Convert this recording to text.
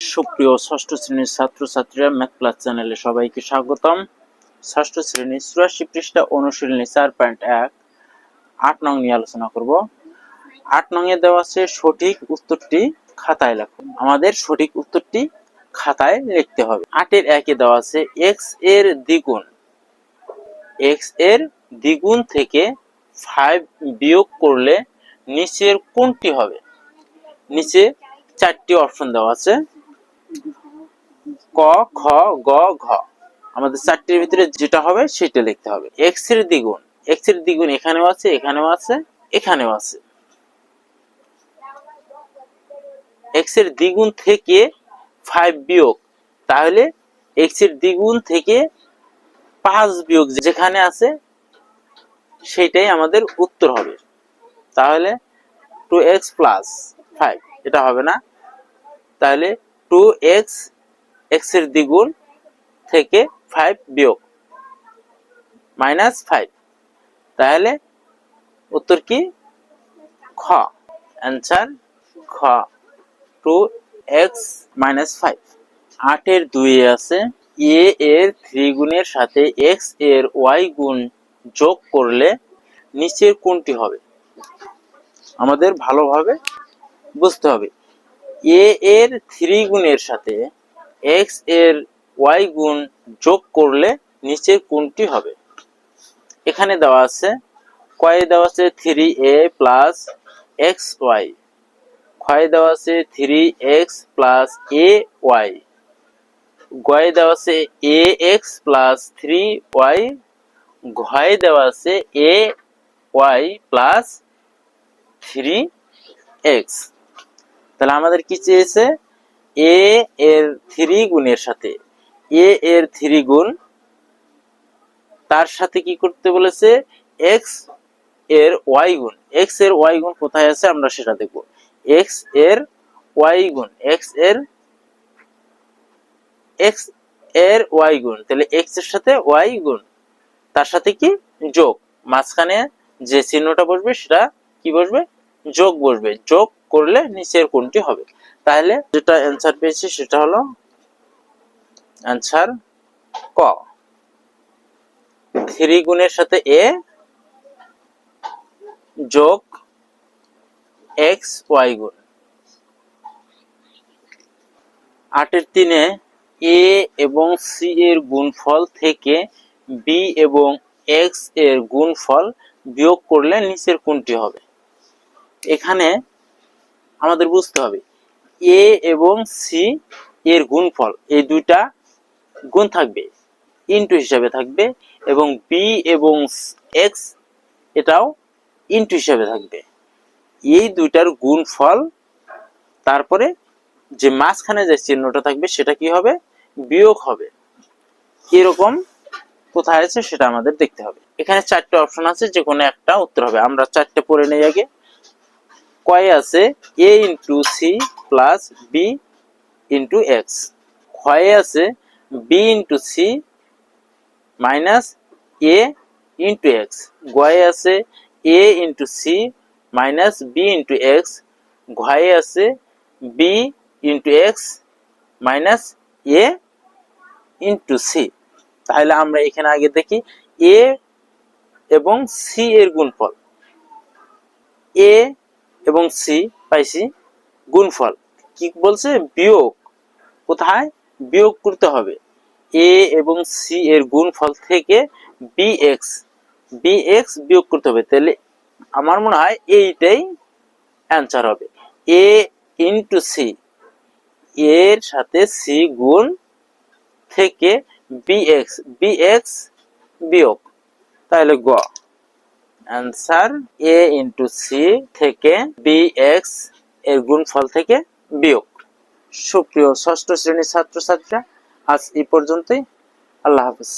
সুপ্রিয় ষষ্ঠ শ্রেণির ছাত্রছাত্রীরা ম্যাথ ক্লাস চ্যানেলে সবাইকে স্বাগতম। ষষ্ঠ শ্রেণির চুরাশি পৃষ্ঠা অনুশীলনী চার পয়েন্ট এক, আট নং নিয়ে আলোচনা করব। আট নং এ দেওয়া আছে সঠিক উত্তরটি খাতায় লেখো। আমাদের সঠিক উত্তরটি খাতায় লিখতে হবে। আটের একে দেওয়া আছে এক্সের দ্বিগুণ। এক্সের দ্বিগুণ থেকে ফাইভ বিয়োগ করলে নিচের কোনটি হবে? নিচে চারটি অপশন দেওয়া আছে। ক, খ, গ, ঘ। আমাদের চারটির ভিতরে যেটা হবে, সেটা লিখতে হবে। এক্সের দ্বিগুণ। এক্সের দ্বিগুণ এখানেও আছে এখানেও আছে এখানেও আছে। এক্সের দ্বিগুণ থেকে ফাইভ বিয়োগ। তাহলে এক্সের দ্বিগুণ থেকে পাঁচ বিয়োগ যেখানে আছে, সেটাই আমাদের উত্তর হবে। তাহলে টু এক্স প্লাস ফাইভ এটা হবে না। তাহলে টু এক্স এক্সের দ্বিগুণ থেকে ফাইভ বিয়োগ মাইনাস ফাইভ তাহলে উত্তর কি? খ। অ্যান্সার খ। টু এক্স মাইনাস ফাইভ আটের দুই আছে। এ এর থ্রি গুণের সাথে এক্সের ওয়াই গুণ যোগ করলে নিচের কোনটি হবে? আমাদের ভালোভাবে বুঝতে হবে। এ এর থ্রি গুণের সাথে এক্সের ওয়াই গুণ যোগ করলে নিচের কোনটি হবে। এখানে দেওয়া আছে কয়ে দেওয়া আছে three a plus x y. ক্ষয়ে দেওয়া আছে three x plus a y. গয়ে দেওয়া আছে a x plus three y. ঘয়ে দেওয়া আছে a y plus three x. তাহলে আমাদের কি চেয়েছে? এ এর থ্রি গুণের সাথে। এ এর থ্রি গুণ, তার সাথে কি করতে বলেছে? এক্সের ওয়াই গুণ। এক্সের ওয়াই গুণ কোথায় আছে? আমরা সেটা দেখব। এক্সের ওয়াই গুণ। এক্সের এক্সের ওয়াই গুণ। তাহলে এক্সের সাথে ওয়াই গুণ। তার সাথে কি? যোগ। মাঝখানে যে চিহ্নটা বসবে, সেটা কি বসবে? যোগ বসবে। যোগ করলে নিচের কোনটি হবে? তাহলে যেটা অ্যান্সার পেয়েছি সেটা হলো অ্যান্সার ক। থ্রি গুণের সাথে এ যোগ এক্স ওয়াই গুণ। আটের তিনে এ এবং সি এর গুণফল থেকে বি এবং এক্সের গুণফল বিয়োগ করলে নিচের কোনটি হবে? এখানে আমাদের বুঝতে হবে। এ এবং সি এর গুণফল, এই দুইটা গুণ থাকবে ইনটু হিসাবে থাকবে এবং বি এবং এক্স এটাও ইনটু হিসাবে থাকবে। এই দুইটার গুণফল, তারপরে যে মাঝখানে যে চিহ্নটা থাকবে সেটা কি হবে? বিয়োগ হবে। এরকম কোথায় আছে সেটা আমাদের দেখতে হবে। এখানে চারটে অপশন আছে যে কোনো একটা উত্তর হবে। আমরা চারটে পড়ে নেই আগে। কয় আছে a into c plus b into x ক্ষয়ে আছে b into c minus a into x গয়ে আছে a into c minus b into x ঘয়ে আছে b into x minus a into c তাহলে আমরা এখানে আগে দেখি এ এবং সি এর গুণফল। এ এবং সি পাইছি গুণফল। কি বলছে? বিয়োগ। কোথায়? বিয়োগ করতে হবে। এ এবং সি এর গুণফল থেকে বি এক্স বি এক্স বিয়োগ করতে হবে। তাহলে আমার মনে হয় এইটাই অ্যান্সার হবে। এ ইন্টু সি এর সাথে সি গুণ থেকে বি এক্স বি এক্স বিয়োগ। তাহলে গ। অ্যান্সার এ ইন্টু সি থেকে বি এক্সের গুণফল থেকে বিয়োগ। সুপ্রিয় ষষ্ঠ শ্রেণির ছাত্রছাত্রীরা, আজ এই পর্যন্তই। আল্লাহ হাফিজ।